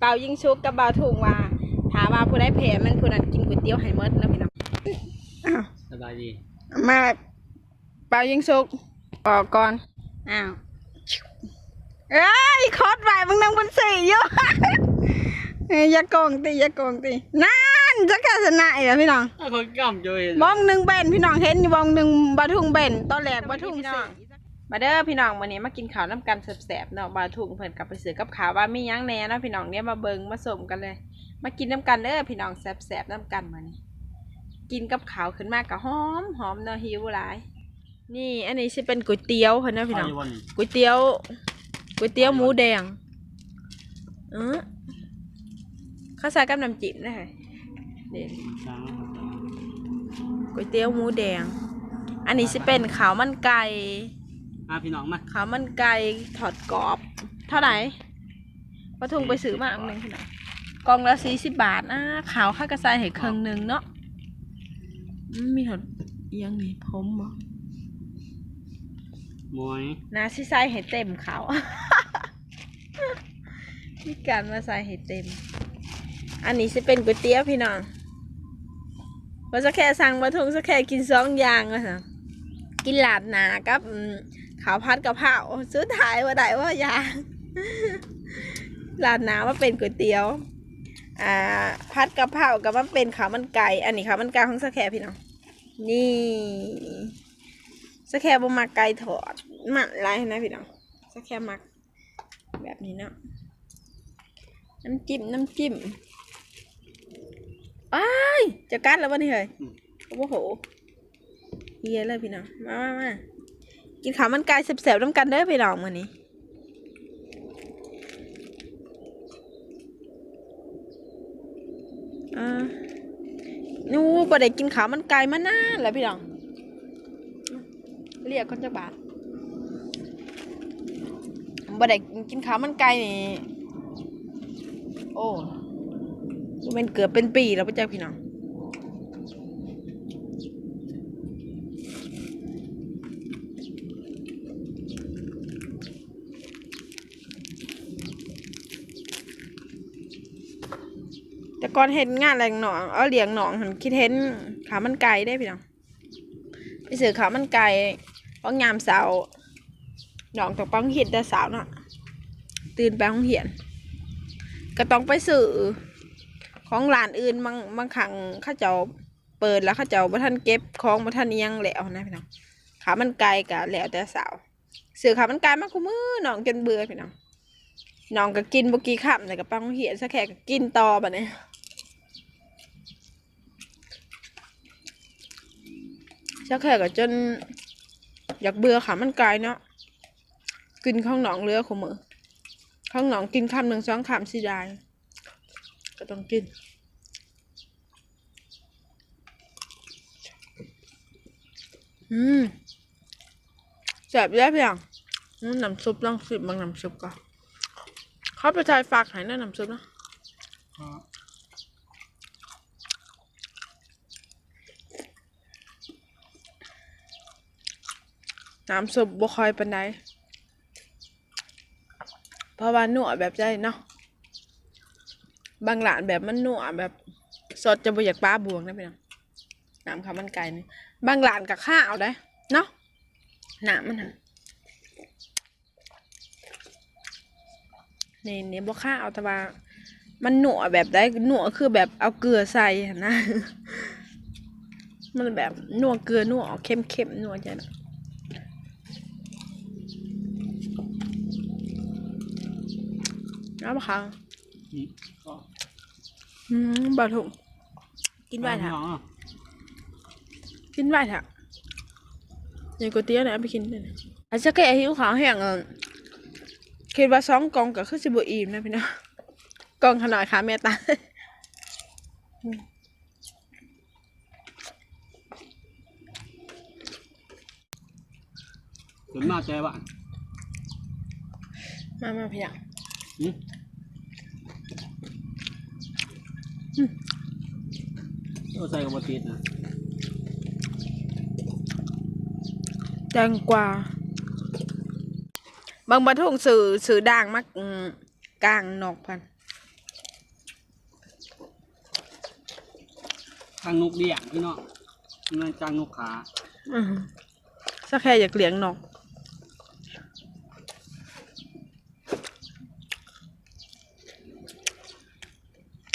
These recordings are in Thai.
เปายิงชุกกับเบาถุงว่าถามว่าผู้ได้แผลมันผู้นั้นกินก๋วยเตี๋ยวให้หมดนะพี่น้องอ้าวสบายดีมาเปายิงชุกออกก่อนอ้าวเอ้ยคอดไว้มึงนั่งบนสี่อยู่เอ้ยอย่าโกงตีอย่าโกงตีนั่นจะแค่ชนะอีกแล้วพี่น้องอ้าวคนกล้ำจุยบองหนึ่งเบนพี่น้องเห็นอยู่บองหนึ่งบาทุ่งเบนตอนแรกบาทุ่งสี่ มาเด้อพี่น้องวันนี้มากินข้าวน้ำกันแสบๆเนาะบาทุ่งเพิ่นกลับไปซื้อกับข้าวว่ามีหยังแหน่เนาะพี่น้องเนี่ยมาเบิงมาสมกันเลย มากินน้ำกันเด้อพี่น้องแสบๆน้ำกันมานี่กินกับข้าวขึ้นมากกะหอมหอมเนาะหิวหลาย นี่อันนี้สิเป็นก๋วยเตี๋ยวเพิ่นเนาะพี่น้องวันก๋วยเตี๋ยวก๋วยเตี๋ยวหมูแดงเออข้าวใส่กับน้ำจิ้มได้ค่ะเด็ดก๋วยเตี๋ยวหมูแดง อันนี้สิเป็นข้าวมันไก่ อะพี่น้องมาข้าวมันไก่ทอดกรอบ เท่าไหร่ปทุงไปซื้อมาอันหนึ่งพี่น้องกล่องละสี่สิบบาทอะขาวข้าวกระซายให้เครึ่งหนึ่งเนาะอืมมีถอดเอียงนี่ผมบ่หมวยนาสิใส่ให้เต็มขาวมีการมาใส่ให้เต็ม อันนี้สิเป็นก๋วยเตี๋ยวพี่น้องเพราะจะแค่สั่งปทุงจะแค่กินสองอย่างอะค่ะกินหลาดหนากับอืม ขาวพัดกะเพราซื้อถ่ายว่าได้ว่าอยางหลาดหนาว่าเป็นก๋วยเตี๋ยว อ่า พัดกะเพรากับมันเป็นขาวมันไก่อันนี้ขาวมันไก่ของสแคพี่น้องนี่สแคบมักไก่ถอดมันไรนะพี่น้องสแคมักแบบนี้เนาะน้ำจิ้มน้ำจิ้มอ้ายจะกัดแล้ววะนี่เฮ้ยโอ้โหเฮียเลยพี่น้องมามามา กินข้าวมันไก่แสบๆน้ำกันเด้อพี่น้องมื้อนี้อ่านูบ่ได้กินข้าวมันไก่มานานแล้วพี่น้อง เรียกคนจักบาทบ่ได้กินข้าวมันไก่นี่ โอ้เป็นเกือบเป็นปีแล้วพ่อเจ้าพี่น้อง ก่อนเห็นงานแรงหนองเอาเลี้ยงหนองหันคิดเห็นขามันไก่ได้พี่น้องไปซื้อขามันไก่ป้องยามเสาร์หนองต้องป้องเห็ดแต่สาวเนาะตื่นไปห้องเหียน ก็ต้องไปซื้อของร้านอื่นบางบางครั้งข้าเจ้าเปิดแล้วข้าเจ้าบ่ทันเก็บของบ่ทันเอิหยังแล้วนะพี่น้องขามันไก่กะแล้วแต่สาวซื้อขามันไก่มาคุมือหนองจนเบื่อพี่น้องน้องก็กินบ่กี่คำแต่ก็ปังเหียนสักแค่ก็กินต่อบัดนี้ ชักแค่ก็จน อยากเบื่อขามันไกลเนาะกินข้างหนองเรือขมือข้างหนองกินคำหนึ่งสองคำสิได้ก็ต้องกินอืมแสบแย่เพียงน้ำซุปลองสิบบางน้ำซุปก่อนเขาไปชายฝากใหายน้ำซุปนะ น้ำซุปบ่คอยปานใดเพราะว่าหนัวแบบใจเนาะบางร้านแบบมันหนัวแบบสดจะบ่อยากป้าบวงนะพี่น้องน้ำข้าวมันไก่นี่บางร้านกับข้าวได้เนาะน้ำมันฮะนี่นี่บ่ข้าวแต่ว่ามันหนัวแบบได้หนัวคือแบบเอาเกลือใส่นะ มันแบบหนัวเกลือหนัวออกเค็มหนัวจังเอาปะคะอืมก็อืมบาถุงกินไหวพี่เถอะน้องอะกินไหวเถอะอย่างก๋วยเตี๋ยวเนี่ยเอาไปกินเลยอาจจะแก่หิวขาวแห้งอะคิดว่าสองกล่องก็คือสิบอิ่มนะพี่น้องกล่องขนาดขาแม่ตายส่วนมากใจว่ามามาพี่อะ เราใส่กับมาติดนะแตงกว่าบางบรรทุกสื่อสื่อด่างมากกลางนอกพันกางนกเดี่ยงพี่น้องนั่นกางนกขาสักแค่อยากเลี้ยงนก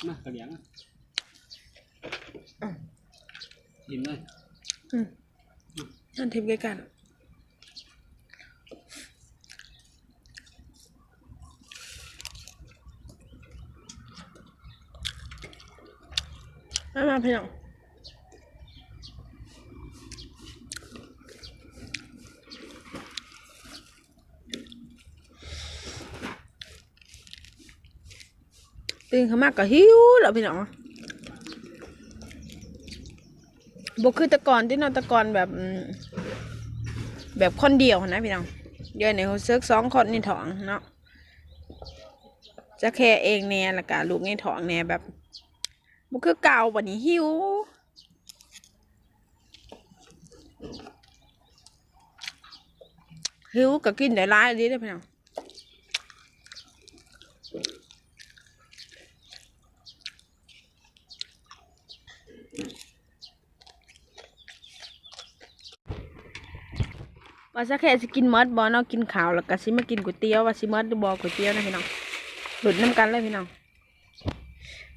มากเลี้ยงอะ ยิ้มเลยอืมนั่นทิมใกล้กันมามาพี่น้องตื่นขึ้นมากก็หิวแล้วพี่น้อง บกคือตะกอนที่นอนตะกอนแบบแบบคนเดียวนะพี่น้องเดี๋ยวในเขาเซิร์กสองคนในท้องเนาะจะแค่เองแน่ละกะลูกในท้องแน่แบบบกคือเก่าวันนี้หิวหิวก็กินได้หลายดีเด้พี่น้อง ว่าสักแค่สิกินมดบอเนาะกินข้าวแล้วก็สิมากินก๋วยเตี๋ยวว่าสิมดหรือบอก๋วยเตี๋ยวนะพี่น้องหลุดน้ำกันเลยพี่น้อง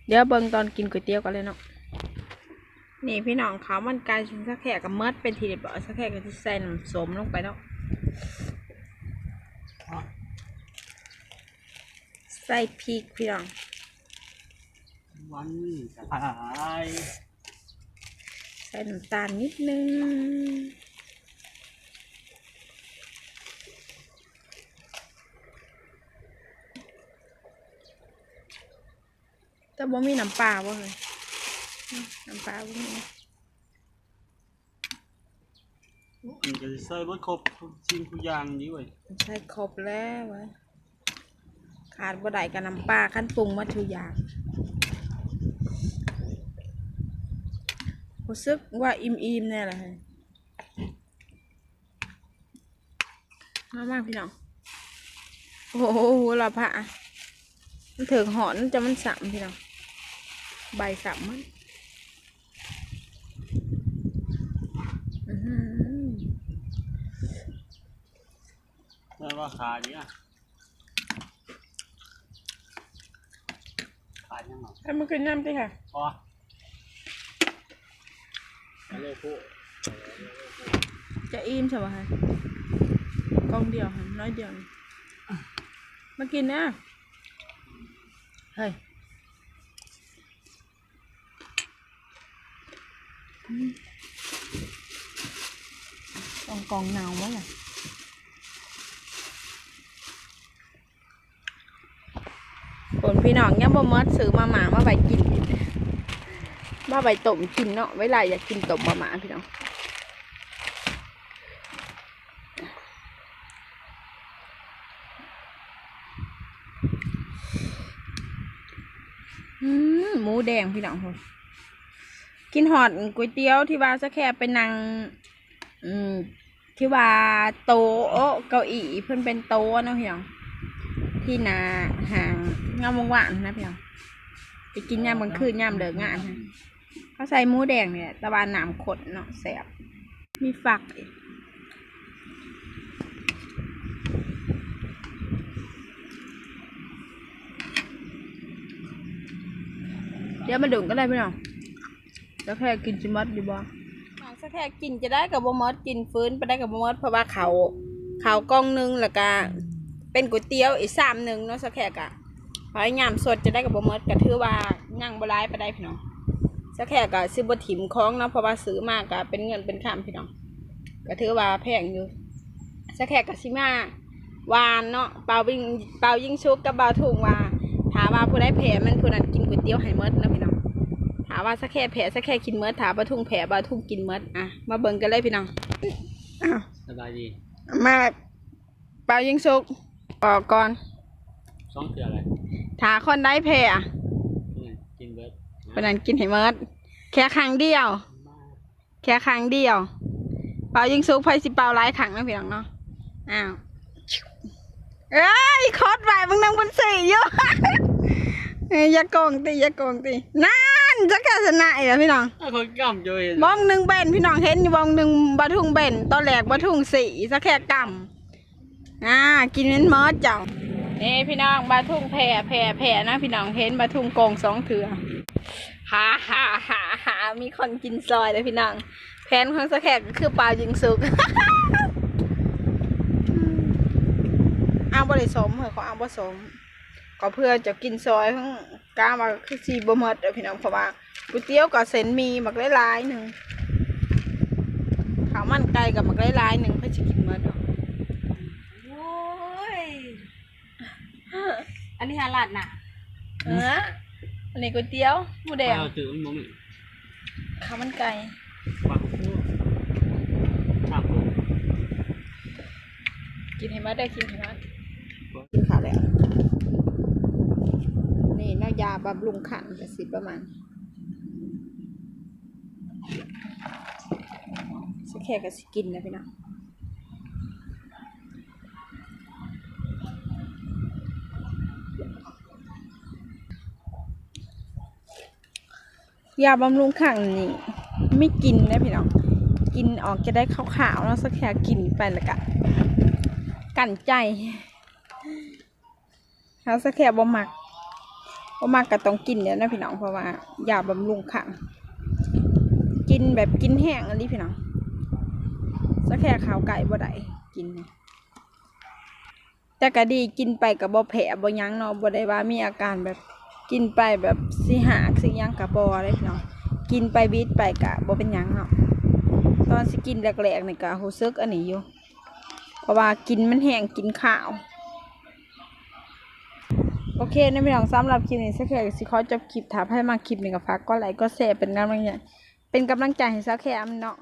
เดี๋ยวเบิ่งตอนกินก๋วยเตี๋ยวกันเลยเนาะนี่พี่น้องข้าวมันไก่ชุนสักแค่กับมดเป็นทีเดียวสักแค่ก็จะใส่น้ำส้มลงไปเนาะใส่พริกพี่น้องวันสายใส่น้ำตาลนิดนึง บ่มีน้ำปลาบ่เลยน้ำปลาบ่มีมันจะใส่บดครบทุกสิ่งทุกอย่างดีเว้ยใช่ครบแล้วเวะขาดบ่ได้กับน้ำปลาขั้นปรุงมาทุกอย่างรู้สึกว่าอิ่มๆแน่เลยมากมากพี่น้อง โอ้โหหัวละพระมันถึงหอนจะมันสั่มพี่น้อง ใบสัมมันอื้อหือแต่ว่าขาเนี่ยขายังหรอให้มันขึ้นน้ำดิค่ะพอฮัลโหลพูจะอิ่มใช่ไหมคะกล่องเดียวค่ะน้อยเดียวนี่มากินนะ เฮ้ย อืมกล่องกล่องหนาวมั้งอะผลพี่น้องยังบ่หมดซื้อมาหมามาใบ กินหอดก๋วยเตี๋ยวที่ว่าจะแค่ไปนั่งอืมที่ว่าโต๊ะเก้าอี้เพิ่นเป็นโต๊ะเนาะพี่น้องที่หนาห่างงามวงหวานนะพี่น้องไปกินยามกลางคืนยามเลิกงานนะเขาใส่หมูแดงเนี่ยตะวันหนามขดเนาะแสบมีฝักอีกเดี๋ยวมาดุงก็ได้พี่น้อง แล้วแค่กินจิมัดดีบ่สักแค่กินจะได้กับบมดกินฟื้นไปได้กับบมดเพราะว่าเขาเขากล้องหนึงแล้วก็เป็นก๋วยเตี๋ยวอีกสามหนึ่งเนาะสักแค่กะพยายามสดจะได้กับบมดก็ถือว่าย่างบร้ายไปได้พี่น้องสักแค่กะซื้อบถิ่มคล้องเนาะเพราะว่าซื้อมากกะเป็นเงินเป็นคำพี่น้องก็ถือว่าแพงอยู่สักแค่กะซิมาหวานเนาะเปล่าวิ่งเปล่ายิงชุกกับเบาถุงว่าถามว่าผู้ได้แผลมันผู้นั้นกินก๋วยเตี๋ยวให้หมดนะพี่น้องามว่าสักแค่แผลสักแค่กินเมดถามปลาทุ่งแผลปลาทุ่งกินเมดอะมาเบิ่งกันเลยพี่น้องอ้าวสบายดีมาเปล่ายิงสุกออกก่อนสองเถื่ออะไรถาคนได้แผลนี่กินเบิร์ดคนนั้นกินให้เมดแค่ครั้งเดียว แค่ครั้งเดียว เปล่ายิงสุกไฟสิเปล่าหลายครั้งนะพี่น้องเนาะอ้าวเอ้ยคอดไว้มึงนั่งบนสี่อยู่เอ้ยอย่าโกงตีอย่าโกงตีนั่น นจะแค่ชนะอีกแล้วพี่น้องถ้าคนกำจะเห็นบองหนึ่งเบนพี่น้องเห็นอยู่บองหนึ่งบะทุ่งเบนตอนแรกบะทุ่งสีสักแค่กำอ่ากินนั้นมอสเจ้านี่พี่น้องบะทุ่งแผ่แผ่แผ่นะพี่น้องเห็นบะทุ่งโกงสองเถือฮ่าฮ่าฮ่าฮ่ามีคนกินซอยเลยพี่น้องแผนของสักแค่ก็คือปลายิงสุกอ้าวบริสมเหรอเขาอ้าวผสมก็เพื่อจะกินซอยข้าง กล้ามาคือสีบะหมดเด้อพี่น้องเพราะว่าก๋วยเตี๋ยวกับเส้นหมีหมักหลายๆหนึ่งข้าวมันไก่กับหมักหลายๆหนึ่งเพื่อจะกินหมดเนาะโอ้ย อันนี้ฮาลัดน่ะเอออันนี้ก๋วยเตี๋ยวหมูแดงเอาถือมันมองนี่ข้าวมันไก่ปักหัวปักหัวกินให้หมาได้กินให้หมากินข้าวแล้ว นี่น้ายาบำรุงขันกสิประมาณสักแค่ก็สิกินนะพี่น้องยาบำรุงขังนี่ไม่กินนะพี่น้องกินออกจะได้ขาวๆแล้วสักแค่กินไปแล้วก็กันใจแล้วสักแค่บ่มัก บ่มักก็ต้องกินเนี่ยนะพี่น้องเพราะว่ายาบำรุงขังกินแบบกินแห้งอันนี้พี่น้องสักแค่ขาวไก่บ่ได้กิน แต่ก็ดีกินไปกับบ่แผลบ่ยั้งเนาะบ่ได้ว่ามีอาการแบบกินไปแบบสิหากสิยังกับบอเลยพี่น้องกินไปบิดไปกะบ่เป็นยังเนาะตอนสิกินแรกๆนี่กะรู้สึกอันนี้อยู่เพราะว่ากินมันแห้งกินข้าว โอเคนะพี่น้องสำหรับคลิปนี้สักแค่สิขอจบคลิปถามให้มาคลิปนี้กับฟักก็ไลค์ก็แชร์เป็นกำลังใจเป็นกำลังใจให้สักแค่เนาะ